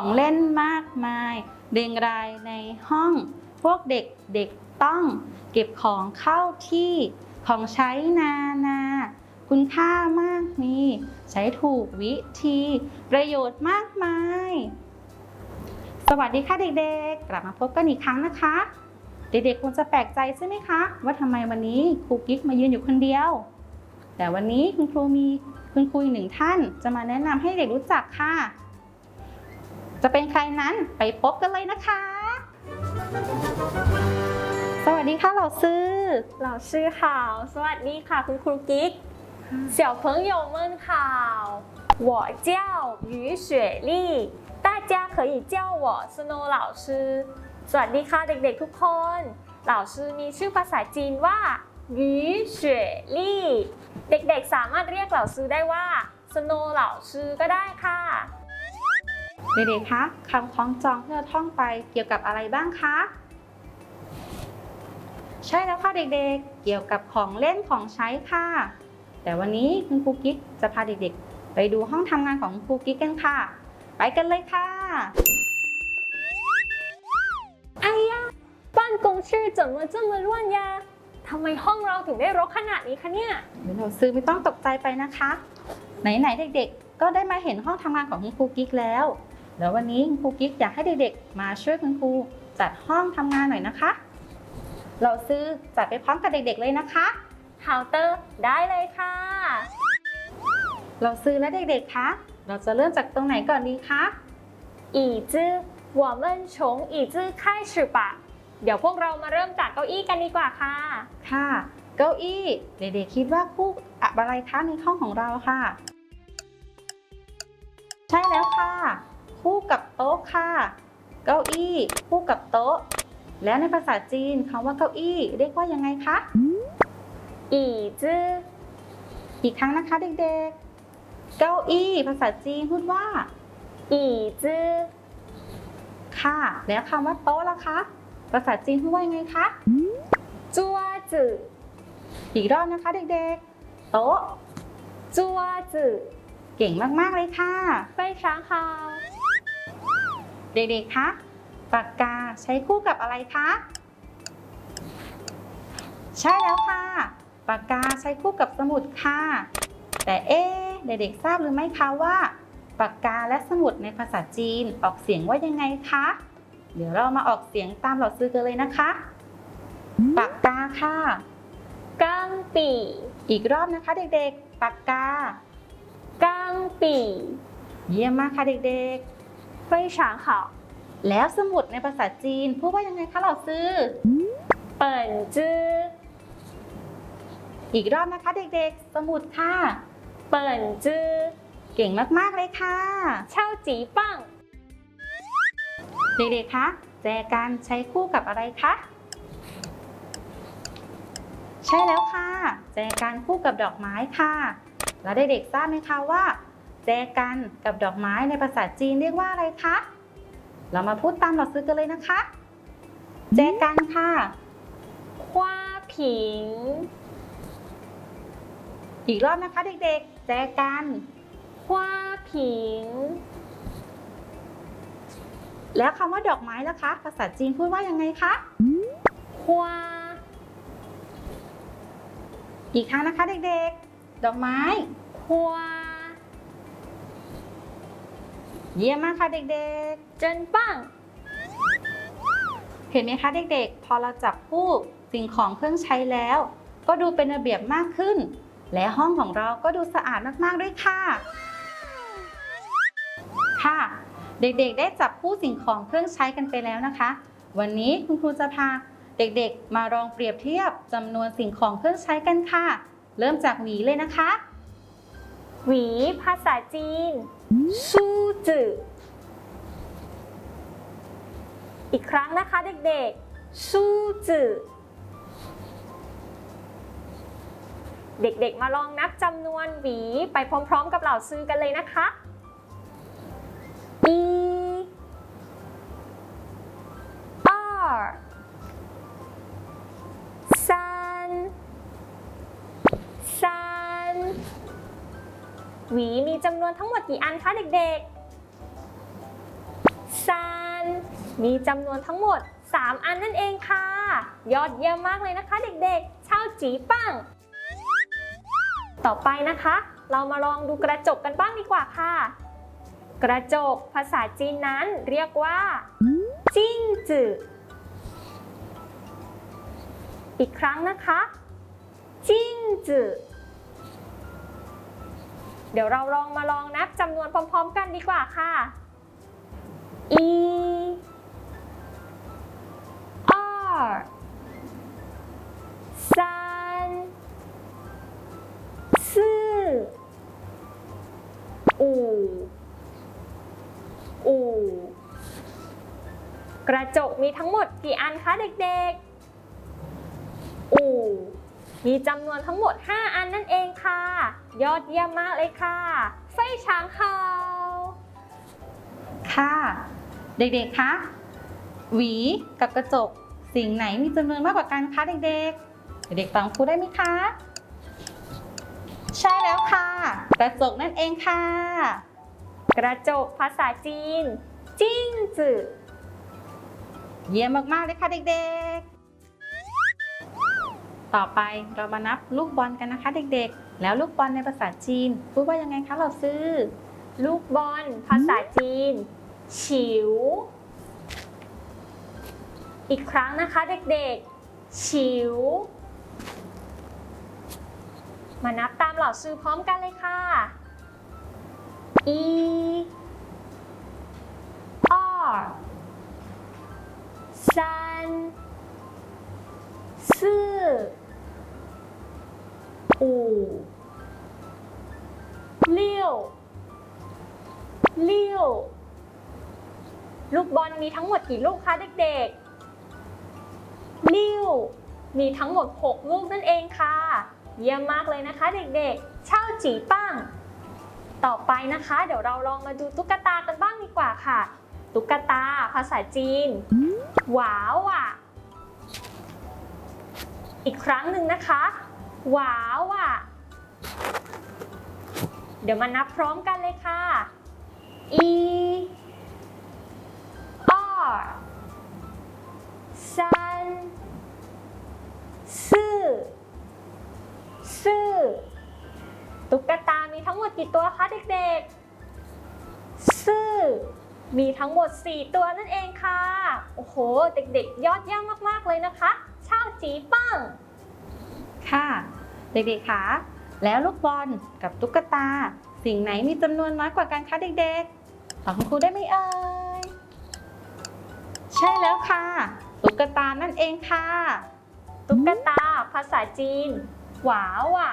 ของเล่นมากมาย เรียงรายในห้อง พวกเด็กเด็กต้องเก็บของเข้าที่ของใช้นานา คุณค่ามากมี ใช้ถูกวิธี ประโยชน์มากมาย สวัสดีค่ะเด็กๆ กลับมาพบกันอีกครั้งนะคะ เด็กๆคงจะแปลกใจใช่ไหมคะ ว่าทำไมวันนี้ครูกิ๊กมายืนอยู่คนเดียว แต่วันนี้คุณครูมีคุณครูอีกหนึ่งท่าน จะมาแนะนำให้เด็กรู้จักค่ะ จะเป็นใครนั้นไปพบกันเลยนะคะ สวัสดีค่ะเหล่าซื้อ 老师好，สวัสดีค่ะคุณครูกิ๊ก小朋友们好，我叫于雪莉，大家可以叫我 Snow 老师。สวัสดีค่ะเด็กๆทุกคน เหล่าชื่อมีชื่อภาษาจีนว่า于雪莉เด็กๆสามารถเรียกเหล่าซื้อได้ว่า Snow เหล่าชื่อก็ได้ค่ะ เด็กๆคะคำคล้องจองที่เราท่องไปเกี่ยวกับอะไรบ้างคะ ใช่แล้วค่ะเด็กๆ เกี่ยวกับของเล่นของใช้ค่ะ แต่วันนี้คุณครูกิ๊กจะพาเด็กๆ ไปดูห้องทำงานของครูกิ๊กกันค่ะ ไปกันเลยค่ะไอ้ยะบ้านกงชื่อจนว่าจะมาล้วนยาทำไมห้องเราถึงได้รกขนาดนี้คะเนี่ยเดี๋ยวเราซื้อไม่ต้องตกใจไปนะคะ ไหนๆเด็กๆ ก็ได้มาเห็นห้องทำงานของคุณครูกิ๊กแล้ว เดี๋ยววันนี้คุณครูกิ๊กอยากให้เด็กๆ มาช่วยคุณครูจัดห้องทำงานหน่อยนะคะ เราซื้อจัดไปพร้อมกับเด็กๆเลยนะคะ เคาน์เตอร์ได้เลยค่ะ เราซื้อและเด็กๆ คะ เราจะเริ่มจากตรงไหนก่อนดีคะ 椅子我们从椅子开始吧เดี๋ยวพวกเรามาเริ่มจากเก้าอี้กันดีกว่าค่ะ ค่ะ เก้าอี้ เด็กๆ คิดว่าคู่อะไรคะในห้องของเราค่ะ ใช่แล้วค่ะ คู่กับโต๊ะค่ะ เก้าอี้ คู่กับโต๊ะ แล้วในภาษาจีนคำว่าเก้าอี้ เรียกว่ายังไงคะอีจื้ออีกครั้งนะคะเด็กๆ เก้าอี้ ภาษาจีนพูดว่าอีจื้อค่ะ แล้วคำว่าโต๊ะล่ะคะ ภาษาจีนพูดว่ายังไงคะจัวจื้ออีกรอบนะคะเด็กๆ โต๊ะจัวจื้อเก่งมากๆเลยค่ะไปช้างค่ะ เด็กๆ คะปากกาใช้คู่กับอะไรคะ ใช่แล้วค่ะ ปากกาใช้คู่กับสมุดค่ะ แต่เอ๊เด็กๆ ทราบหรือไม่คะว่า ปากกาและสมุดในภาษาจีนออกเสียงว่ายังไงคะ เดี๋ยวเรามาออกเสียงตามหลอดซื้อกันเลยนะคะ ปากกาค่ะก้างปีอีกรอบนะคะเด็กๆ ปากกาก้างปีเยี่ยมมากค่ะเด็กๆ เฟยฉางค่ะแล้วสมุดในภาษาจีนพูดว่ายังไงคะเราซื้อ เปิ่นจื้อ อีกรอบนะคะเด็กๆ สมุดค่ะ เปิ่นจื้อ เก่งมากๆเลยค่ะ เช่าจีปังเด็กๆ คะแจกันใช้คู่กับอะไรคะ ใช่แล้วค่ะ แจกันคู่กับดอกไม้ค่ะ แล้วเด็กๆ ทราบไหมคะว่า แจกันกับดอกไม้ในภาษาจีนเรียกว่าอะไรคะ เรามาพูดตามหลักซื้อกันเลยนะคะ แจกันค่ะว้าผิง อีกรอบนะคะเด็กๆ แจกันว้าผิง แล้วคำว่าดอกไม้ละคะ ภาษาจีนพูดว่ายังไงคะหัาอีกครั้งนะคะเด็กๆ ดอกไม้หัา เยี่ยมมากค่ะเด็กๆเจนปังเห็นไหมคะเด็กๆ พอเราจับผู้สิ่งของเครื่องใช้แล้ว ก็ดูเป็นระเบียบมากขึ้น และห้องของเราก็ดูสะอาดมากๆด้วยค่ะ ค่ะ เด็กๆ ได้จับผู้สิ่งของเครื่องใช้กันไปแล้วนะคะ วันนี้คุณครูจะพาเด็กๆ มาลองเปรียบเทียบจำนวนสิ่งของเครื่องใช้กันค่ะ เริ่มจากหวีเลยนะคะ หวี ภาษาจีน ซู จืออีกครั้งนะคะเด็กๆ ซูจือเด็กๆ มาลองนับจำนวนหวีไปพร้อมๆ กับเหล่าซื้อกันเลยนะคะอีหวีมีจำนวนทั้งหมดกี่อันคะเด็กๆ มีจำนวนทั้งหมด 3 อันนั่นเองค่ะ ยอดเยี่ยมมากเลยนะคะ เด็กๆช่าจีปัง ต่อไปนะคะ เรามาลองดูกระจกกันบ้างดีกว่าค่ะ กระจกภาษาจีนนั้นเรียกว่าจิ้งจืออีกครั้งนะคะ จิ้งจือเดี๋ยวเราลองมาลองนับจำนวนพร้อม ๆ กันดีกว่าค่ะ一二三四五五กระจกมีทั้งหมดกี่อันคะเด็กๆ อู่มีจำนวนทั้งหมด 5 อันนั่นเองค่ะ ยอดเยี่ยมมากเลยค่ะไฟช้างเขา ค่ะ เด็กๆ คะ หวีกับกระจก สิ่งไหนมีจำนวนมากกว่ากันคะเด็กๆ เด็กๆตอบครูได้ไหมคะ ใช่แล้วค่ะ กระจกนั่นเองค่ะ กระจกภาษาจีน จิ้งจือเยี่ยมมากๆเลยค่ะเด็กๆ ต่อไปเรามานับลูกบอลกันนะคะเด็กๆ แล้วลูกบอลในภาษาจีน พูดว่ายังไงคะเราซื้อ ลูกบอลภาษาจีน ฉิว อีกครั้งนะคะเด็กๆ ฉิว มานับตามเหล่าซื้อพร้อมกันเลยค่ะ อีออซันซื่ออูเลี้ยวเลี้ยวลูกบอลมีทั้งหมดกี่ลูกคะเด็กๆ เลี้ยวมีทั้งหมด 6 ลูกนั่นเองค่ะ เยี่ยมมากเลยนะคะเด็กๆ เช่าจีปังต่อไปนะคะ เดี๋ยวเราลองมาดูตุ๊กตากันบ้างดีกว่าค่ะ ตุ๊กตา ภาษาจีน หวาวอะ อีกครั้งหนึ่งนะคะ หวาวอะ เดี๋ยวมานับพร้อมกันเลยค่ะ一、 กี่ตัวคะเด็กๆ ซื่อ มีทั้งหมด 4 ตัวนั่นเองค่ะ โอ้โห เด็กๆ ยอดเยี่ยมมากๆเลยนะคะเช่าจีปังค่ะ เด็กๆคะแล้วลูกบอลกับตุ๊กตา สิ่งไหนมีจำนวนน้อยกว่ากันคะเด็กๆตอบคุณครูได้ไหมเอ่ยใช่แล้วค่ะ ตุ๊กตานั่นเองค่ะ ตุ๊กตาภาษาจีน หวาวอะ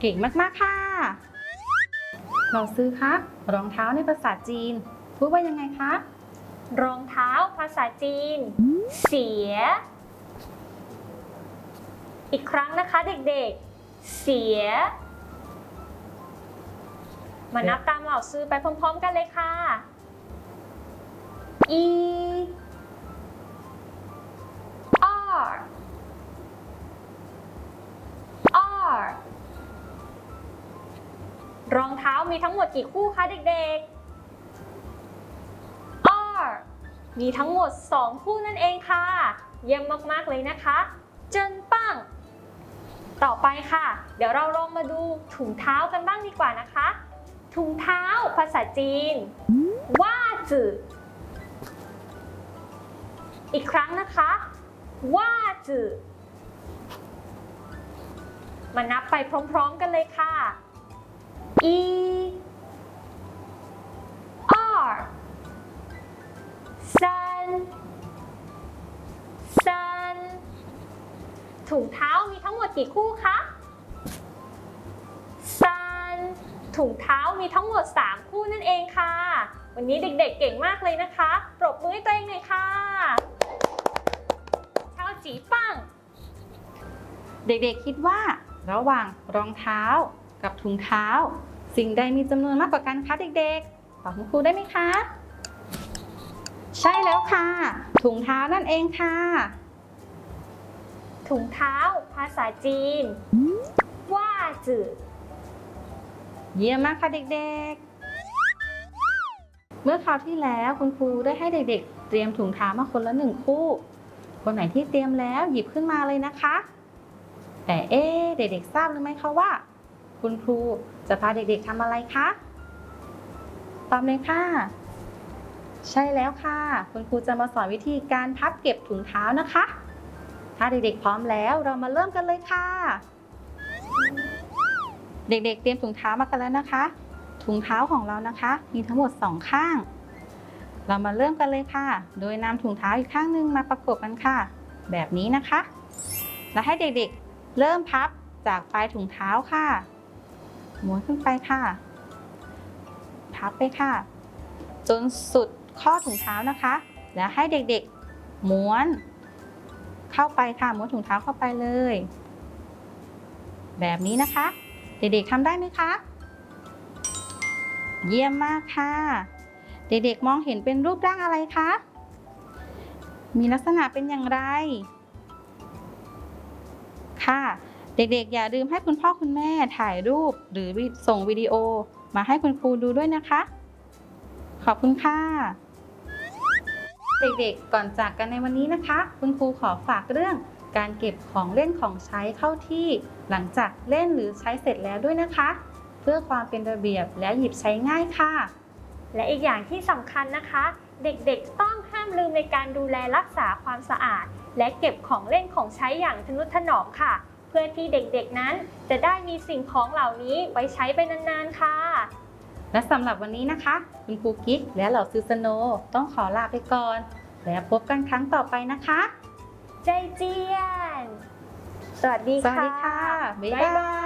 เก่งมากๆค่ะ เราซื้อคะรองเท้าในภาษาจีน พูดว่ายังไงคะ รองเท้าภาษาจีน เสีย อีกครั้งนะคะเด็กๆ เสีย มานับตามเหล่าซื้อไปพร้อม ๆ กันเลยค่ะอีอ รองเท้ามีทั้งหมดกี่คู่คะเด็กๆอ้อมีทั้งหมด 2 คู่นั่นเองค่ะ เยี่ยมมากๆเลยนะคะ เจนปัง ต่อไปค่ะ เดี๋ยวเราลองมาดูถุงเท้ากันบ้างดีกว่านะคะ ถุงเท้าภาษาจีน ว่าจืออีกครั้งนะคะ ว่าจือมานับไปพร้อมๆกันเลยค่ะ E R sun sun ถุงเท้ามีทั้งหมดกี่คู่คะ sun ถุงเท้ามีทั้งหมดสามคู่นั่นเองค่ะ วันนี้เด็กๆเก่งมากเลยนะคะ ปรบมือให้ตัวเองหน่อยค่ะเชาจีปัง เด็กๆคิดว่า ระหว่างรองเท้ากับถุงเท้า สิ่งใดมีจำนวนมากกว่ากันคะเด็กๆ ตอบคุณครูได้ไหมคะ ใช่แล้วค่ะ ถุงเท้านั่นเองค่ะ ถุงเท้า ภาษาจีน ว่าจือเยี่ยมมากค่ะเด็กๆ เมื่อคราวที่แล้วคุณครูได้ให้เด็กๆ เตรียมถุงเท้ามาคนละหนึ่งคู่ คนไหนที่เตรียมแล้วหยิบขึ้นมาเลยนะคะ แต่เอ๊เด็กๆทราบหรือไม่คะว่า คุณครูจะพาเด็กๆทำอะไรคะตอบเลยค่ะ ใช่แล้วค่ะ คุณครูจะมาสอนวิธีการพับเก็บถุงเท้านะคะ ถ้าเด็กๆพร้อมแล้วเรามาเริ่มกันเลยค่ะ เด็กๆ เตรียมถุงเท้ามากันแล้วนะคะ ถุงเท้าของเรานะคะ มีทั้งหมดสองข้าง เรามาเริ่มกันเลยค่ะ โดยนำถุงเท้าอีกข้างหนึงมาประกบกันค่ะ แบบนี้นะคะ และให้เด็กๆ เริ่มพับจากปลายถุงเท้าค่ะ ม้วนขึ้นไปค่ะพับไปค่ะ จนสุดข้อถุงเท้านะคะ แล้วให้เด็กๆม้วน เข้าไปค่ะม้วนถุงเท้าเข้าไปเลย แบบนี้นะคะ เด็กๆทำได้ไหมคะ เยี่ยมมากค่ะ เด็กๆมองเห็นเป็นรูปร่างอะไรคะมีลักษณะเป็นอย่างไร ค่ะ เด็กๆ อย่าลืมให้คุณพ่อคุณแม่ถ่ายรูปหรือส่งวิดีโอ มาให้คุณครูดูด้วยนะคะ ขอบคุณค่ะ เด็กๆ ก่อนจากกันในวันนี้นะคะ คุณครูขอฝากเรื่องการเก็บของเล่นของใช้เข้าที่ หลังจากเล่นหรือใช้เสร็จแล้วด้วยนะคะ เพื่อความเป็นระเบียบและหยิบใช้ง่ายค่ะ และอีกอย่างที่สำคัญนะคะ เด็กๆ ต้องห้ามลืมในการดูแลรักษาความสะอาด และเก็บของเล่นของใช้อย่างทนุถนอมค่ะ เพื่อที่เด็กๆนั้นจะได้มีสิ่งของเหล่านี้ไว้ใช้ไปนานๆค่ะ และสำหรับวันนี้นะคะคุณครูกิ๊กและเหล่าซูสโนต้องขอลาไปก่อน แล้วพบกันครั้งต่อไปนะคะ ใจเจียน สวัสดีสวัสค่ะดีค่ะ บ๊ายบาย